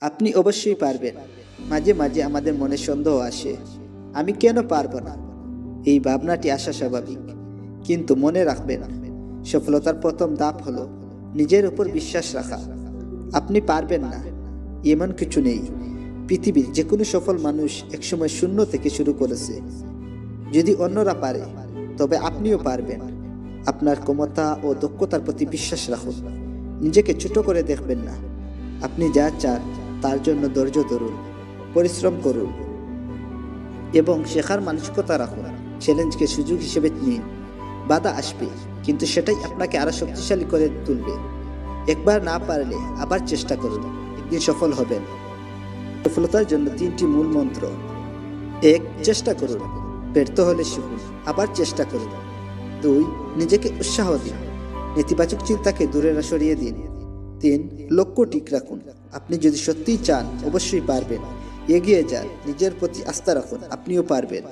আপনি অবশ্যই পারবেন। মাঝে মাঝে আমাদের মনে সন্দেহ আসে, আমি কেন পারব না? এই ভাবনাটি আসা স্বাভাবিক, কিন্তু মনে রাখবেন, সফলতার প্রথম ধাপ হলো নিজের উপর বিশ্বাস রাখা। আপনি পারবেন না, এমন কিছু নেই। পৃথিবীর যে কোনো সফল মানুষ একসময় শূন্য থেকে শুরু করেছে। যদি অন্যরা পারে, তবে আপনিও পারবেন। আপনার ক্ষমতা ও দক্ষতার প্রতি বিশ্বাস রাখুন। নিজেকে ছোট করে দেখবেন না। আপনি যা চান তার জন্য ধৈর্য ধরুন, পরিশ্রম করুন এবং শেখার মানসিকতা রাখুন। চ্যালেঞ্জকে সুযোগ হিসেবে নিন। বাধা আসবে, কিন্তু সেটাই আপনাকে আরও শক্তিশালী করে তুলবে। একবার না পারলে আবার চেষ্টা করুন, একদিন সফল হবেন। সফলতার জন্য তিনটি মূল মন্ত্র। এক, চেষ্টা করুন। ব্যর্থ হলে শিখুন, আবার চেষ্টা করুন। দুই, নিজেকে উৎসাহ দিন। নেতিবাচক চিন্তাকে দূরে সরিয়ে দিন। তিন লক্ষ্য ঠিক রাখুন। আপনি যদি সত্যিই চান, অবশ্যই পারবেন। এগিয়ে যান, নিজের প্রতি আস্থা রাখুন, আপনিও পারবেন।